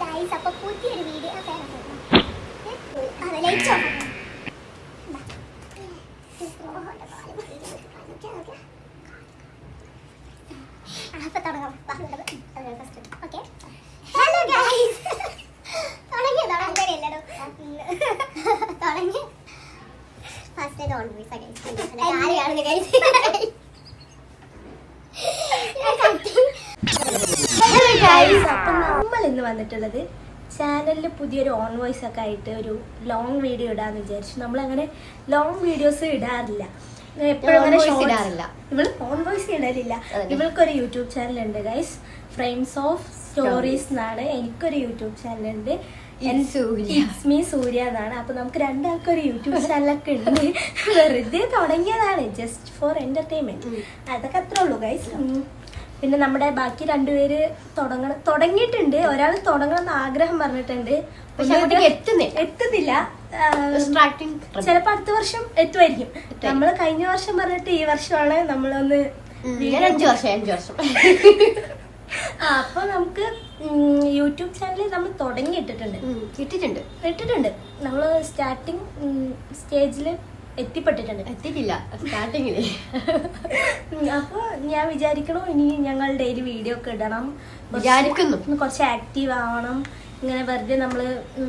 Guys അപ്പൊ പുതിയൊരു video അപ്പൊ തുടങ്ങാം. ഓക്കെ ഹലോ ഗൈസ് തുടങ്ങി തുടങ്ങണല്ലോ തുടങ്ങി. ഫസ്റ്റ് ഓൾവേസ് വോയിസ് ഗൈസ് വന്നിട്ടുള്ളത്. ചാനലിൽ പുതിയൊരു ഓൺ വോയിസ് ഒക്കെ ആയിട്ട് ഒരു ലോങ് വീഡിയോ ഇടാന്ന് വിചാരിച്ചു. നമ്മൾ അങ്ങനെ ലോങ് വീഡിയോസ് ഇടാറില്ല എപ്പോഴും അങ്ങനെ ഇടാറില്ല. ഇവൾ ഓൺ വോയിസ് ഇടലില്ല. ഇവൾക്കൊരു യൂട്യൂബ് ചാനൽ ഉണ്ട് ഗൈസ് ഫ്രെയിംസ് ഓഫ് സ്റ്റോറീസ് എന്നാണ്. എനിക്കൊരു യൂട്യൂബ് ചാനൽ ഉണ്ട്. മീ സൂര്യ എന്നാണ്. അപ്പൊ നമുക്ക് രണ്ടാൾക്കും ഒരു യൂട്യൂബ് ചാനലൊക്കെ ഉണ്ട്. വെറുതെ തുടങ്ങിയതാണ്. Just for entertainment. അതൊക്കെ അത്രേ ഉള്ളൂ ഗൈസ് പിന്നെ നമ്മുടെ ബാക്കി രണ്ടുപേര് തുടങ്ങണം തുടങ്ങിയിട്ടുണ്ട്. ഒരാൾ തുടങ്ങണം എന്ന് ആഗ്രഹം പറഞ്ഞിട്ടുണ്ട്. പക്ഷെ അങ്ങോട്ടേക്ക് എത്തുന്നില്ല. ചിലപ്പോ അടുത്ത വർഷം എത്തുമായിരിക്കും. നമ്മൾ നമ്മൾ കഴിഞ്ഞ വർഷം പറഞ്ഞിട്ട് ഈ വർഷമാണ് നമ്മളൊന്ന് അഞ്ചു വർഷം അഞ്ചു വർഷം. ആ, അപ്പൊ നമുക്ക് യൂട്യൂബ് ചാനൽ നമ്മൾ തുടങ്ങിയിട്ടിട്ടുണ്ട്. ഇട്ടിട്ടുണ്ട്. ഇട്ടിട്ടുണ്ട്. ഇട്ടിട്ടുണ്ട് നമ്മൾ സ്റ്റാർട്ടിങ് സ്റ്റേജിൽ എത്തിപ്പെട്ടിട്ടുണ്ട്. എത്തിയിട്ടില്ല. സ്റ്റാർട്ടിങ്ങിൽ. അപ്പോൾ ഞാൻ വിചാരിക്കണു ഇനി ഞങ്ങൾ ഡെയിലി വീഡിയോ ഒക്കെ ഇടണം. വിചാരിക്കുന്നു. കുറച്ച് ആക്റ്റീവ് ആവണം. ഇങ്ങനെ വെറുതെ നമ്മൾ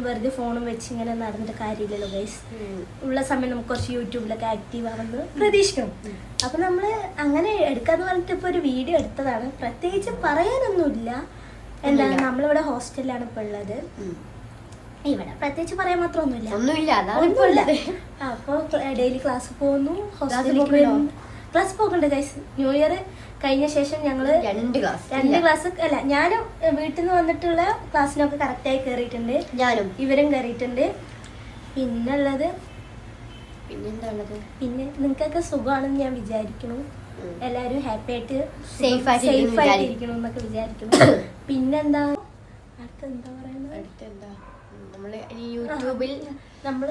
വെറുതെ ഫോണും വെച്ച് ഇങ്ങനെ നടന്നിട്ട് കാര്യമില്ലല്ലോ ഗൈസ് ഉള്ള സമയം നമുക്ക് കുറച്ച് യൂട്യൂബിലൊക്കെ ആക്റ്റീവ് ആവുന്നത് പ്രതീക്ഷിക്കണം അപ്പൊ നമ്മൾ അങ്ങനെ എടുക്കാന്ന് പറഞ്ഞിട്ട് ഇപ്പൊ ഒരു വീഡിയോ എടുത്തതാണ്. പ്രത്യേകിച്ച് പറയാനൊന്നുമില്ല. എന്താ. നമ്മളിവിടെ ഹോസ്റ്റലിലാണ് ഇപ്പൊ ഉള്ളത്. ഇവിടെ പ്രത്യേകിച്ച് പറയാൻ മാത്രമൊന്നുമില്ല. ഒന്നുമില്ല ഒന്നുമില്ല. ഉള്ളത്. അപ്പൊ ഡെയിലി ക്ലാസ് പോകുന്നു. ഹോസ്റ്റലിലേക്ക്? ക്ലാസ് പോകണ്ടേ ഗൈസ് ന്യൂ ഇയർ കഴിഞ്ഞ ശേഷം ഞങ്ങൾ രണ്ട് ക്ലാസ്. രണ്ട് ക്ലാസ് അല്ല ഞാനും വീട്ടിൽ നിന്ന് വന്നിട്ടുള്ള ക്ലാസ്സിനൊക്കെ കറക്റ്റായി കയറിയിട്ടുണ്ട് ഞാനും. ഇവരും കയറിയിട്ടുണ്ട് പിന്നെ ഉള്ളത് പിന്നെന്താ പിന്നെ നിങ്ങൾക്കൊക്കെ സുഖമാണെന്ന് ഞാൻ വിചാരിക്കുന്നു. എല്ലാരും എല്ലാവരും ഹാപ്പി ആയിട്ട് സേഫ് ആയിട്ട് സേഫ് safe ആയിട്ട് ഇരിക്കണം എന്നൊക്കെ വിചാരിക്കുന്നു. പിന്നെന്താ? അടുത്തെന്താ പറയുന്നത്? അടുത്തെന്താ? ഉം, നമ്മൾ യൂട്യൂബിൽ നമ്മൾ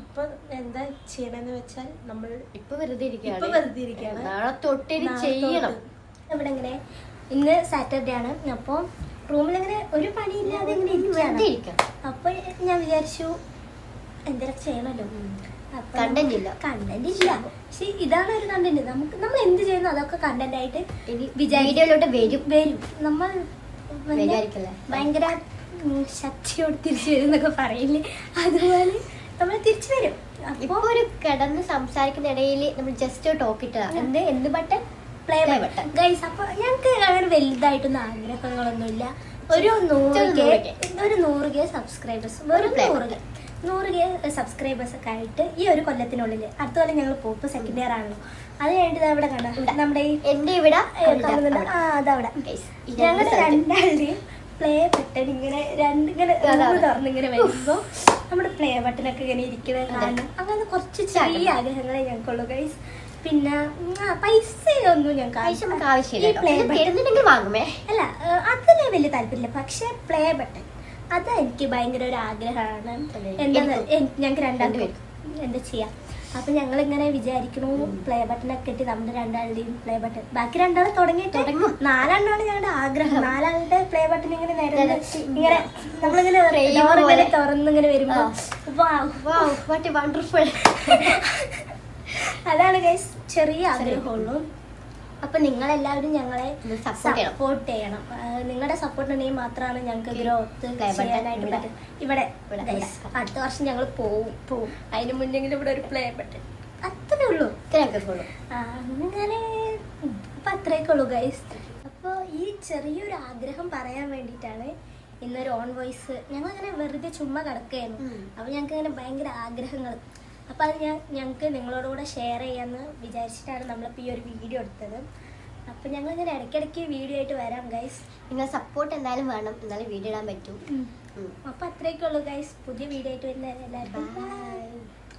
ഇപ്പൊ എന്താ ചെയ്യണമെന്ന് വെച്ചാൽ നമ്മൾ ഇപ്പൊ വെറുതെ ഇരിക്കുകയാണ് ഇപ്പൊ വെറുതെ ഇരിക്കുകയാണ്. നാളെ തൊട്ടിനി ചെയ്യണം. നമ്മുടെ ഇങ്ങനെ ഇന്ന് സാറ്റർഡേ ആണ്. അപ്പോൾ റൂമിൽ അങ്ങനെ ഒരു പണിയില്ലാതെ ഇങ്ങനെ ഇരിക്കുകയാണ് ഇരിക്കാം. അപ്പൊ ഞാൻ വിചാരിച്ചു എന്തെങ്കിലും ചെയ്യണല്ലോ. Content ഇല്ല. കണ്ടന്റ് ഇല്ല. പക്ഷെ ഇതാണ് ഒരു കണ്ടന്റ് നമുക്ക് നമ്മൾ എന്ത് ചെയ്യുന്നു അതൊക്കെ കണ്ടന്റ് ആയിട്ട് വീഡിയോയിലോട്ട് വരും. വരും. നമ്മൾ? ഭയങ്കര ശക്തിയോട് തിരിച്ചു വരും എന്നൊക്കെ പറയില്ലേ? അതുപോലെ നമ്മൾ തിരിച്ചു വരും. ഇപ്പൊ ഒരു കിടന്ന് സംസാരിക്കുന്ന ഇടയിൽ നമ്മൾ ജസ്റ്റ് ടോക്ക് ഇട്ടതാണ് എന്ത്? എന്ത് button play by button. Guys അപ്പൊ ഞങ്ങൾക്ക് അങ്ങനെ വലുതായിട്ടൊന്നും ആഗ്രഹങ്ങളൊന്നുമില്ല. ഒരു നൂറ് കെ. ഒരു നൂറ് കെ സബ്സ്ക്രൈബേഴ്സ് ഒരു നൂറ് കെ. നൂറ് കെ സബ്സ്ക്രൈബേഴ്സ് ഒക്കെ ആയിട്ട് ഈ ഒരു കൊല്ലത്തിനുള്ളിൽ അടുത്ത കൊല്ലം ഞങ്ങൾ പോപ്പ് സെക്കൻഡ് ഇയർ ആണല്ലോ. അത് കഴിഞ്ഞിട്ട് അവിടെ കണ്ടു? നമ്മുടെ എന്റെ ഇവിടെ കാണുന്നുണ്ട് ആ അതവിടെ. ഞങ്ങളുടെ രണ്ടാളുടെയും പ്ലേ ബട്ടൺ ഇങ്ങനെ രണ്ട് ഇങ്ങനെ തുറന്ന് ഇങ്ങനെ വരുമ്പോ നമ്മുടെ പ്ലേ ബട്ടൺ ഒക്കെ ഇങ്ങനെ ഇരിക്കുന്നത് കാണണം അങ്ങനെ കുറച്ച് ചെറിയ ആഗ്രഹങ്ങളെ ഞങ്ങൾക്കുള്ളൂ ഗൈസ് പിന്നെ പൈസ ഒന്നും ഞങ്ങൾക്ക് ആവശ്യമില്ല വാങ്ങുമേ. അല്ല അതിന് വലിയ താല്പര്യമില്ല. പക്ഷെ പ്ലേ ബട്ടൺ അത് എനിക്ക് ഭയങ്കര ഒരു ആഗ്രഹമാണ്. എന്താ. ഞങ്ങൾക്ക് രണ്ടാമത് വരും എന്താ ചെയ്യാം? അപ്പൊ ഞങ്ങൾ ഇങ്ങനെ വിചാരിക്കണു പ്ലേ ബട്ടൺ ഒക്കെ ഇട്ട് നമ്മുടെ രണ്ടാളുടെയും പ്ലേ ബട്ടൺ ബാക്കി തുടങ്ങിയിട്ട് തുടങ്ങും. നാലെണ്ണമാണ് ഞങ്ങളുടെ ആഗ്രഹം നാലാളുടെ പ്ലേ ബട്ടൺ ഇങ്ങനെ നിരത്തി ഇങ്ങനെ നമ്മളിങ്ങനെ പോലെ. തുറന്നിങ്ങനെ വരുമ്പോ ആ. wow. Wow, what a wonderful. അതാണ് ഗൈസ് ചെറിയ ആഗ്രഹമുള്ളൂ അപ്പൊ നിങ്ങളെല്ലാവരും ഞങ്ങളെ. സപ്പോർട്ട് ചെയ്യണം. നിങ്ങളുടെ സപ്പോർട്ട് ഉണ്ടെങ്കിൽ മാത്രമാണ് ഞങ്ങൾക്ക് ഗ്രോത്ത് ചെയ്യാനായിട്ട് ഇവിടെ. പറ്റും ഇവിടെ. അടുത്ത വർഷം ഞങ്ങൾ പോവും. പോവും. അതിന് മുന്നെങ്കിലും ഇവിടെ ഒരു പ്ലേ ബട്ടൺ അത്രേ ഉള്ളൂ. അങ്ങനെ അപ്പൊ അത്രയൊക്കെ ഉള്ളൂ ഗൈസ് അപ്പോൾ ഈ ചെറിയൊരു ആഗ്രഹം പറയാൻ വേണ്ടിയിട്ടാണ് ഇന്നൊരു ഓൺ വോയിസ്. ഞങ്ങൾ അങ്ങനെ വെറുതെ ചുമ്മാ കിടക്കുകയായിരുന്നു. അപ്പൊ ഞങ്ങൾക്ക് അങ്ങനെ ഭയങ്കര ആഗ്രഹങ്ങൾ അപ്പോൾ അത് ഞാൻ ഞങ്ങൾക്ക് നിങ്ങളോട് കൂടെ ഷെയർ ചെയ്യാമെന്ന് വിചാരിച്ചിട്ടാണ് നമ്മളിപ്പോൾ ഈ ഒരു വീഡിയോ എടുത്തത്. അപ്പോൾ ഞങ്ങൾ ഇങ്ങനെ ഇടയ്ക്കിടയ്ക്ക് വീഡിയോ ആയിട്ട് വരാം ഗൈസ് നിങ്ങൾ സപ്പോർട്ട് എന്തായാലും വേണം. എന്നാലും വീഡിയോ ഇടാൻ പറ്റും. അപ്പോൾ അത്രയൊക്കെ ഉള്ളൂ ഗൈസ് പുതിയ വീഡിയോ ആയിട്ട് വരുന്ന എല്ലാവർക്കും ബൈ